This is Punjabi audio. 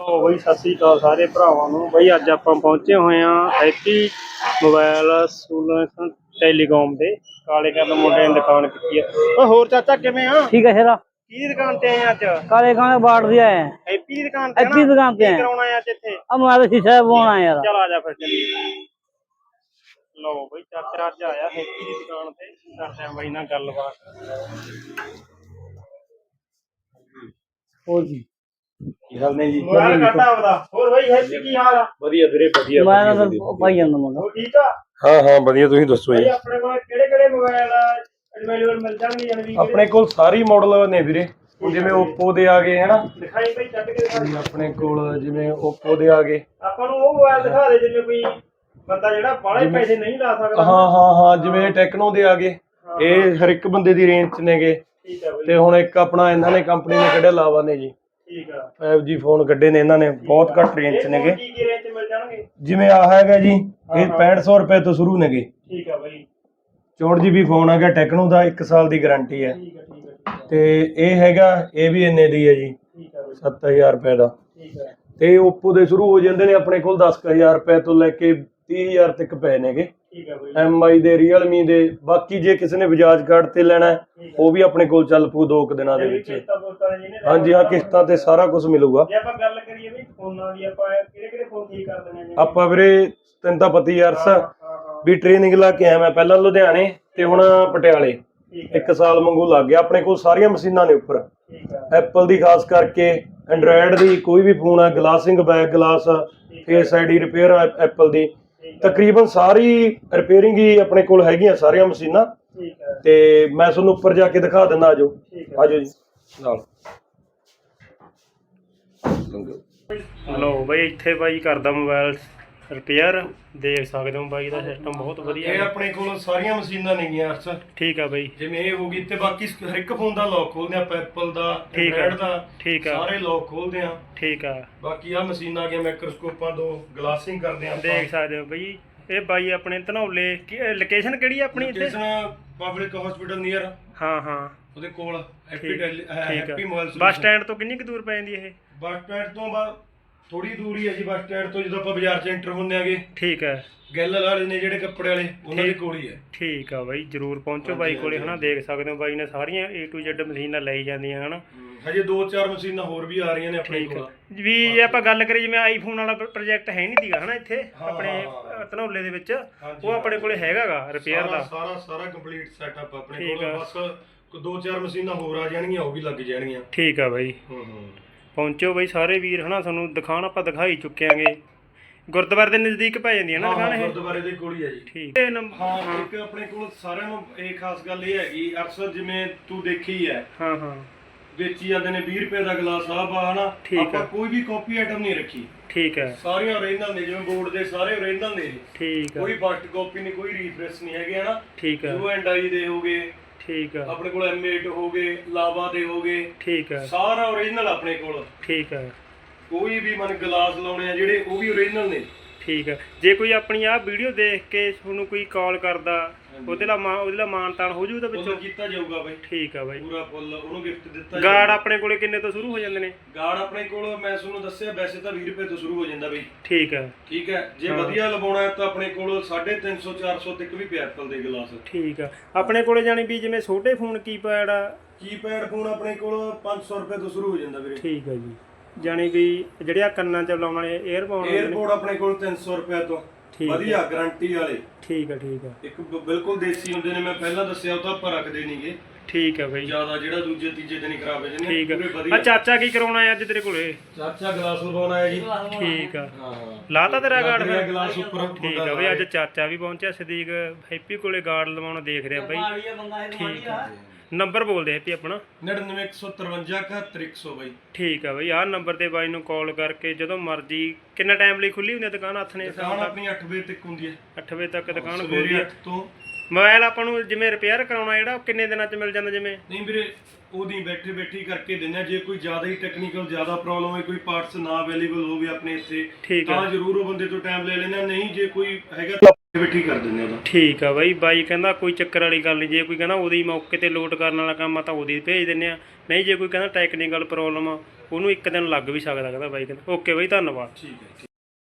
ਲੋ ਬਈ ਸਤਿ ਸ੍ਰੀ ਅਕਾਲ ਸਾਰੇ ਭਰਾਵਾਂ ਨੂੰ ਬਈ ਅੱਜ ਆਪਾਂ ਪਹੁੰਚੇ ਹੋਏ ਆ ਹੈਪੀ ਮੋਬਾਈਲ ਸੋਲੂਸ਼ਨ ਟੈਲੀਕਾਮ ਦੇ ਕਾਲੇ ਕਰਨ ਮੁੰਡੇ ਨੇ ਦੁਕਾਨ ਕੀਤੀ ਆ ਓ ਹੋਰ ਚਾਚਾ ਕਿਵੇਂ ਆ ठीक है शेरा ਕੀ ਦੁਕਾਨ ਤੇ ਆਏ ਆ ਅੱਜ काले खाने बांट दिया है ਹੈਪੀ ਦੀ ਦੁਕਾਨ ਤੇ हैप्पी ਨਾ? दुकान पे ਕੀ हैं। ਕਰਾਉਣਾ ਆ ਅੱਜ ਇੱਥੇ अब हमारे शीशा बोना है यार ਚਲ ਆ ਜਾ ਫਿਰ ਚੱਲੀਏ ਲੋ ਬਈ ਚਾਚਾ ਅੱਜ ਆਇਆ ਹੈਪੀ ਦੀ ਦੁਕਾਨ ਤੇ ਕਰਦੇ ਆ ਬਈ ਨਾਲ ਗੱਲਬਾਤ और जी ਹਾਂ ਹਾਂ ਵਧੀਆ ਤੁਸੀਂ ਦੱਸੋ ਆਪਣੇ ਕੋਲ ਸਾਰੀ ਕਿਹੜੇ ਮਾਡਲ ਨੇ ਵੀਰੇ। ਜਿਵੇਂ Oppo ਦੇ ਆ ਗਏ ਹਨਾ? ਆਪਣੇ ਕੋਲ ਜਿਵੇਂ Oppo ਦੇ ਆ ਗਏ। ਆਪਾਂ ਨੂੰ ਉਹ ਮੋਬਾਈਲ ਦਿਖਾ ਦੇ ਜਿਵੇਂ ਕੋਈ ਬੰਦਾ ਜਿਹੜਾ ਬਾਹਲੇ ਪੈਸੇ ਨਹੀਂ ਲਾ ਸਕਦਾ। ਹਾਂ ਹਾਂ ਹਾਂ ਜਿਵੇਂ ਟੈਕਨੋ ਦੇ ਆ ਗਏ। ਇਹ ਹਰ ਇੱਕ ਬੰਦੇ ਦੀ ਰੇਂਜ 'ਚ ਨੇਗੇ। ਠੀਕ ਤੇ ਹੁਣ ਇੱਕ ਆਪਣਾ ਇਹਨਾਂ ਨੇ ਕੰਪਨੀ ਨੇ ਕੱਢਿਆ ਲਾਵਾ ਨੇ ਜੀ? ਠੀਕ ਆ। 5G ਫੋਨ ਕੱਢੇ ਨੇ ਇਹਨਾਂ ਨੇ ਬਹੁਤ ਘੱਟ ਰੇਂਜ ਚ ਨੇਗੇ। ਫੋਨ ਕੀ ਕੀ ਰੇਂਜ ਚ ਮਿਲ ਜਾਣਗੇ? ਜਿਵੇਂ ਆ ਹੈਗਾ ਜੀ ਇਹ 6500 ਰੁਪਏ ਤੋਂ ਸ਼ੁਰੂ ਨੇਗੇ। ਠੀਕ ਆ ਬਈ। 64GB ਫੋਨ ਹੈਗਾ ਟੈਕਨੋ ਦਾ 1 ਸਾਲ ਦੀ ਗਾਰੰਟੀ ਹੈ। ਠੀਕ ਆ ਠੀਕ ਆ ਠੀਕ ਆ, ਤੇ ਇਹ ਹੈਗਾ ਇਹ ਵੀ ਇੰਨੇ ਦੀ ਹੈ ਜੀ। ਠੀਕ ਆ ਬਈ। 7000 ਰੁਪਏ ਦਾ। ਠੀਕ ਆ। ਤੇ Oppo ਦੇ ਸ਼ੁਰੂ ਹੋ ਜਾਂਦੇ ਨੇ ਆਪਣੇ ਕੋਲ 10000 ਰੁਪਏ ਤੋਂ ਲੈ ਕੇ 30000 ਤੱਕ ਪਏ ਨੇਗੇ। ਠੀਕ ਆ ਬਈ। MI ਦੇ Realme ਦੇ ਬਾਕੀ ਜੇ ਕਿਸੇ ਨੇ ਬਜਾਜ ਕਾਰਡ ਤੇ ਲੈਣਾ ਹੈ, ਉਹ ਵੀ ਆਪਣੇ ਕੋਲ ਚੱਲ ਪੂ ਦੋ ਕੁ ਦਿਨਾਂ ਦੇ ਵਿੱਚ। ਕਿਸ਼ਤਾਂ ਬੋਲਤਾ ਨੇ ਜਿਹਨੇ ਹਾਂਜੀ ਹਾਂ ਕਿਸ਼ਤਾਂ ਤੇ ਸਾਰਾ ਕੁਝ ਮਿਲੂਗਾ। ਜੇ ਆਪਾਂ ਗੱਲ ਕਰੀਏ ਵੀ ਫੋਨਾਂ ਦੀ ਆਪਾਂ ਕਿਹੜੇ ਕਿਹੜੇ ਫੋਨ ਠੀਕ ਕਰ ਦਿੰਦੇ ਆਪਾਂ ਵੀਰੇ ਤੈਨੂੰ ਤਾਂ ਪਤੀ ਯਾਰਸ ਹਾਂ ਹਾਂ ਵੀ ਟ੍ਰੇਨਿੰਗ ਲਾ ਕੇ ਆਇਆ ਮੈਂ ਪਹਿਲਾਂ ਲੁਧਿਆਣੇ ਤੇ ਹੁਣ ਪਟਿਆਲੇ। ਠੀਕ ਆ। ਇੱਕ ਸਾਲ ਮੰਗੂ ਲੱਗ ਗਿਆ ਆਪਣੇ ਕੋਲ ਸਾਰੀਆਂ ਮਸ਼ੀਨਾਂ ਨੇ ਉੱਪਰ। ਠੀਕ ਆ। ਐਪਲ ਦੀ ਖਾਸ ਕਰਕੇ ਐਂਡਰੋਇਡ ਦੀ ਕੋਈ ਵੀ ਫੋਨ ਹੈ glassing back glass face ID repair Apple ਦੀ। ਤਕਰੀਬਨ ਸਾਰੀ ਰਿਪੇਅਰਿੰਗ ਹੀ ਆਪਣੇ ਕੋਲ ਹੈਗੀਆਂ ਸਾਰੀਆਂ ਮਸ਼ੀਨਾਂ। ਠੀਕ ਤੇ ਮੈਂ ਤੁਹਾਨੂੰ ਉੱਪਰ ਜਾ ਕੇ ਦਿਖਾ ਦਿੰਦਾ ਆਜੋ। ਆਜੋ ਜੀ। ਨਾਲ। ਲੋ ਬਈ ਇੱਥੇ ਬਾਈ ਕਰਦਾ ਮੋਬਾਈਲ ਰਿਪੇਅਰ ਦੇਖ ਸਕਦੇ ਹੋ ਬਾਈ ਦਾ ਸਿਸਟਮ ਬਹੁਤ ਵਧੀਆ ਇਹ ਹੈ। ਆਪਣੇ ਕੋਲ ਸਾਰੀਆਂ ਮਸ਼ੀਨਾਂ ਨੇਗੀਆਂ ਅਰਸ ਠੀਕ ਆ ਬਾਈ। ਜਿਵੇਂ ਇਹ ਹੋ ਗਈ ਤੇ ਬਾਕੀ ਹਰ ਇੱਕ ਫੋਨ ਦਾ ਲੌਕ ਖੋਲਦੇ ਆਪਾਂ ਐਪਲ ਦਾ ਠੀਕ ਆ। ਐਂਡਰੋਇਡ ਦਾ ਠੀਕ ਆ। ਸਾਰੇ ਲੌਕ ਖੋਲਦੇ ਆ ਠੀਕ ਆ। ਬਾਕੀ ਆ ਮਸ਼ੀਨਾਂ ਆ ਗਈਆਂ ਮਾਈਕਰੋਸਕੋਪਾਂ ਦੋ ਗਲਾਸਿੰਗ ਕਰਦੇ ਆ ਦੇਖ ਸਕਦੇ ਹੋ ਬਈ। ਇਹ ਬਾਈ ਆਪਣੇ ਧਨੌਲੇ ਲੋਕੇਸ਼ਨ ਕਿਹੜੀ ਆ ਆਪਣੀ ਇੱਥੇ? ਪਬਲਿਕ ਹਸਪੀਟਲ ਨੀਅਰ ਹਾਂ ਹਾਂ। ਉਹਦੇ ਕੋਲ ਹੈਪੀ ਠੀਕ ਹੈਪੀ ਮੋਬਾਈਲ ਬੱਸ ਸਟੈਂਡ ਤੋਂ ਕਿੰਨੀ ਕੁ ਦੂਰ ਪੈ ਜਾਂਦੀ ਇਹ? ਬੱਸ ਸਟੈਂਡ ਤੋਂ ਬਾ ਥੋੜੀ ਦੂਰੀ ਹੈ ਜੀ ਬੱਸ ਸਟੈਂਡ ਤੋਂ ਜਦੋਂ ਆਪਾਂ ਬਾਜ਼ਾਰ ਚ ਐਂਟਰ ਹੁੰਦੇ ਆਗੇ। ਠੀਕ ਹੈ। ਗੱਲ ਵਾਲੇ ਨੇ ਜਿਹੜੇ ਕੱਪੜੇ ਵਾਲੇ ਉਹਨਾਂ ਦੇ ਕੋਲ ਹੀ ਹੈ ਠੀਕ ਆ ਬਾਈ ਜਰੂਰ ਪਹੁੰਚੋ ਬਾਈ ਕੋਲੇ ਹਨਾ ਦੇਖ ਸਕਦੇ ਹੋ ਬਾਈ ਨੇ ਸਾਰੀਆਂ A to Z ਮਸ਼ੀਨਾਂ ਲਈ ਜਾਂਦੀਆਂ ਹਨਾ। ਹਜੇ ਦੋ ਚਾਰ ਮਸ਼ੀਨਾਂ ਹੋਰ ਵੀ ਆ ਰਹੀਆਂ ਨੇ ਆਪਣੇ ਕੋਲ। ਵੀ ਜੇ ਆਪਾਂ ਗੱਲ ਕਰੀਏ ਜਿਵੇਂ ਆਈਫੋਨ ਵਾਲਾ ਪ੍ਰੋਜੈਕਟ ਹੈ ਨਹੀਂ ਦੀਗਾ ਹਨਾ ਇੱਥੇ ਆਪਣੇ ਧਨੌਲੇ ਦੇ ਵਿੱਚ ਉਹ ਆਪਣੇ ਕੋਲੇ ਹੈਗਾਗਾ ਰਿਪੇਅਰ ਦਾ। ਸਾਰਾ ਸਾਰਾ ਕੰਪਲੀਟ ਸੈਟਅਪ ਆਪਣੇ ਕੋਲ। ਬਸ ਦੋ ਚਾਰ ਮਸ਼ੀਨਾਂ ਹੋਰ ਆ ਜਾਣਗੀਆਂ ਉਹ ਵੀ ਲੱਗ ਜਾਣਗੀਆਂ। ਠੀਕ ਆ ਬਾਈ। ਹੂੰ ਹੂੰ। ਪਹੁੰਚੋ ਬਾਈ ਸਾਰੇ ਵੀਰ ਹਨਾ ਤੁਹਾਨੂੰ ਦਿਖਾਣ ਆਪਾਂ ਦਿਖਾਈ ਚੁੱਕੇ ਆਂਗੇ। ਗੁਰਦੁਆਰੇ ਦੇ ਨਜ਼ਦੀਕ ਪੈ ਜਾਂਦੀ ਹੈ ਨਾ ਦੁਕਾਨ ਹਾਂ ਇਹ? ਗੁਰਦੁਆਰੇ ਦੇ ਕੋਲ ਹੀ ਹੈ ਜੀ। ਠੀਕ। ਨੰਬ- ਹਾਂ ਇੱਕ ਆਪਣੇ ਕੋਲ ਸਾਰਿਆਂ ਨੂੰ ਇਹ ਖਾਸ ਗੱਲ ਇਹ ਹੈਗੀ ਅਕਸਰ ਜਿਵੇਂ ਤੂੰ ਦੇਖੀ ਹੈ। ਹਾਂ ਹਾਂ। ਵੇਚੀ ਜਾਂਦੇ ਨੇ 20 ਰੁਪਏ ਦਾ ਗਲਾਸ ਆ ਬਾ ਹਨਾ। ਆਪਾਂ ਕੋਈ ਵੀ ਕਾਪੀ ਆਈਟਮ ਨਹੀਂ ਰੱਖੀ। ਠੀਕ ਹੈ। ਸਾਰੀਆਂ ਓਰੀਜਨਲ ਨੇ ਜਿਵੇਂ ਬੋਰਡ ਦੇ ਸਾਰੇ ਓਰੀਜਨਲ ਨੇ। ਠੀਕ ਆ ਕੋਈ ਫਸਟ ਕਾਪੀ ਨਹੀਂ ਕੋਈ ਰੀਫਰੈਸ਼ ਨਹੀਂ ਹੈਗੇ ਹਨਾ। ਠੀਕ ਆ ਯੂ ਐਂਡ ਆਈ ਦੇ ਹੋਗੇ ਠੀਕ ਆ। ਆਪਣੇ ਕੋਲ M8 ਹੋਗੇ ਲਾਵਾ ਦੇ ਹੋਗੇ ਠੀਕ ਆ। ਸਾਰਾ ਓਰੀਜਨਲ ਆਪਣੇ ਕੋਲ। ਠੀਕ ਆ। ਕੋਈ ਵੀ ਮਨ ਗਲਾਸ ਲਾਉਣੇ ਆ ਜਿਹੜੇ ਉਹ ਵੀ ਓਰੀਜਨਲ ਨੇ। ਠੀਕ ਹੈ ਜੇ ਕੋਈ ਆਪਣੀ ਆਹ ਵੀਡੀਓ ਦੇਖ ਕੇ ਤੁਹਾਨੂੰ ਕੋਈ ਕਾਲ ਕਰਦਾ ਉਹਦੇ ਲਈ ਮਾਨ ਉਹਦੇ ਲਈ ਮਾਨਤਾਨ ਹੋ ਜੂ ਤਾਂ ਫੁੱਲ ਵਿੱਚੋਂ? ਕੀਤਾ ਜਾਊਗਾ ਬਾਈ। ਠੀਕ ਆ ਬਾਈ। ਪੂਰਾ ਫੁੱਲ ਉਹਨੂੰ ਗਿਫਟ ਦਿੱਤਾ ਗਾਰਡ ਆਪਣੇ ਕੋਲੇ ਕਿੰਨੇ ਤੋਂ ਸ਼ੁਰੂ ਹੋ ਜਾਂਦੇ ਨੇ? ਗਾਰਡ ਆਪਣੇ ਕੋਲ ਮੈਂ ਤੁਹਾਨੂੰ ਦੱਸਿਆ ਵੈਸੇ ਤਾਂ 20 ਰੁਪਏ ਤੋਂ ਸ਼ੁਰੂ ਹੋ ਜਾਂਦਾ ਬਈ। ਠੀਕ ਹੈ ਠੀਕ ਹੈ ਜੇ ਵਧੀਆ ਲਵਾਉਣਾ ਹੈ ਤਾਂ ਆਪਣੇ ਕੋਲ 350 400 ਤੱਕ ਵੀ ਪਿਆ ਐਪਲ ਦੇ ਗਲਾਸ। ਠੀਕ ਆ। ਆਪਣੇ ਕੋਲੇ ਜਾਣੀ ਵੀ ਜਿਵੇਂ ਛੋਟੇ ਫੋਨ ਕੀਪੈਡ ਆ? ਕੀਪੈਡ ਫੋਨ ਆਪਣੇ ਕੋਲ 500 ਰੁਪਏ ਤੋਂ ਸ਼ੁਰੂ ਹੋ ਜਾਂਦਾ ਵੀਰੇ। ਠੀਕ ਆ ਜੀ। ਜਾਣੀ ਵੀ ਜਿਹੜੇ ਆ ਕੰਨਾਂ 'ਚ ਲਾਉਣ ਵਾਲੇ 에ਅਰਪੋਡ ਨੇ। 에어ਪੋਰਟ ਆਪਣੇ ਕੋਲ 300 ਰੁਪਏ ਤੋਂ। ਵਧੀਆ ਗਾਰੰਟੀ ਵਾਲੇ। ਠੀਕ ਆ ਠੀਕ ਆ ਇੱਕ ਬਿਲਕੁਲ ਦੇਸੀ ਹੁੰਦੇ ਨੇ ਮੈਂ ਪਹਿਲਾਂ ਦੱਸਿਆ ਉਹ ਆਪਾਂ ਰੱਖਦੇ ਨਹੀਂਗੇ ਠੀਕ ਆ ਬਈ। ਜ਼ਿਆਦਾ ਜਿਹੜਾ ਦੂਜੇ ਤੀਜੇ ਦਿਨ ਖਰਾਬ ਹੋ ਜਾਂਦੇ ਠੀਕ ਪੂਰੇ ਆ ਆ ਚਾਚਾ ਕੀ ਕਰਾਉਣਾ ਹੈ ਅੱਜ ਤੇਰੇ ਕੋਲੇ? ਚਾਚਾ ਗਲਾਸ ਉਰਵਾਉਣਾ ਹੈ ਜੀ। ਠੀਕ ਆ। ਹਾਂ ਲਾਤਾ ਤੇਰਾ ਗਾਰਡ ਫਿਰ? ਗਲਾਸ ਉੱਪਰ। ਠੀਕ ਆ ਬਈ ਅੱਜ ਚਾਚਾ ਵੀ ਪਹੁੰਚਿਆ ਸਦੀਕ ਹੈਪੀ ਕੋਲੇ ਗਾਰਡ ਲਵਾਉਣਾ ਦੇਖ ਰਿਹਾ ਬਈ। ਠੀਕ ਆ ਨੰਬਰ ਬੋਲਦੇ ਹੈਪੀ ਆਪਣਾ। 99153 ਬਾਈ। ਠੀਕ ਆ ਬਈ ਆਹ ਨੰਬਰ ਤੇ ਬਾਈ ਨੂੰ ਕਾਲ ਕਰਕੇ ਜਦੋਂ ਮਰਜ਼ੀ ਕਿੰਨਾ ਟਾਈਮ ਲਈ ਖੁੱਲੀ ਹੁੰਦੀ ਆ ਦੁਕਾਨ? ਹੱਥ ਨੇ ਦੁਕਾਨ ਆਪਣੀ 8 ਵਜੇ ਤੱਕ ਹੁੰਦੀ ਹੈ 8 ਵਜੇ ਤੱਕ ਦੁਕਾਨ ਖੁੱਲਦੀ 8 ਤੋਂ ਮੋਬਾਈਲ ਆਪਾਂ ਨੂੰ ਜਿਵੇਂ ਰਿਪੇਅਰ ਕਰਾਉਣਾ ਜਿਹੜਾ ਉਹ ਕਿੰਨੇ ਦਿਨਾਂ 'ਚ ਮਿਲ ਜਾਂਦਾ ਜਿਵੇਂ? ਨਹੀਂ ਵੀਰੇ ਉਹਦੀ ਬੈਠੇ ਬੈਠੀ ਕਰਕੇ ਦਿੰਦੇ ਆ। ਜੇ ਕੋਈ ਜ਼ਿਆਦਾ ਹੀ ਟੈਕਨੀਕਲ ਜ਼ਿਆਦਾ ਪ੍ਰੋਬਲਮ ਹੋਵੇ ਕੋਈ ਪਾਰਟਸ ਨਾ ਅਵੇਲੇਬਲ ਹੋਵੇ ਆਪਣੇ ਇੱਥੇ ਤਾਂ ਜ਼ਰੂਰ ਉਹ ਬੰਦੇ ਤੋਂ ਟਾਈਮ ਲੈ ਲੈਣਾ ਨਹੀਂ ਜੇ ਕੋਈ ਹੈਗਾ ਕਰ ਦਿੰਦੇ ਉਹਦਾ। ਠੀਕ ਆ ਬਾਈ ਬਾਈ ਕਹਿੰਦਾ ਕੋਈ ਚੱਕਰ ਵਾਲੀ ਗੱਲ ਨਹੀਂ ਜੇ ਕੋਈ ਕਹਿੰਦਾ ਉਹਦੀ ਮੌਕੇ ਤੇ ਲੋਡ ਕਰਨ ਵਾਲਾ ਕੰਮ ਆ ਤਾਂ ਉਹਦੀ ਭੇਜ ਦਿੰਨੇ ਆ। ਨਹੀਂ ਜੇ ਕੋਈ ਕਹਿੰਦਾ ਟੈਕਨੀਕਲ ਪ੍ਰੋਬਲਮ ਆ ਉਹਨੂੰ ਇੱਕ ਦਿਨ ਲੱਗ ਵੀ ਸਕਦਾ ਕਹਿੰਦਾ ਬਾਈ ਕਹਿੰਦਾ। ਓਕੇ ਬਾਈ ਧੰਨਵਾਦ। ਠੀਕ ਹੈ ਠੀਕ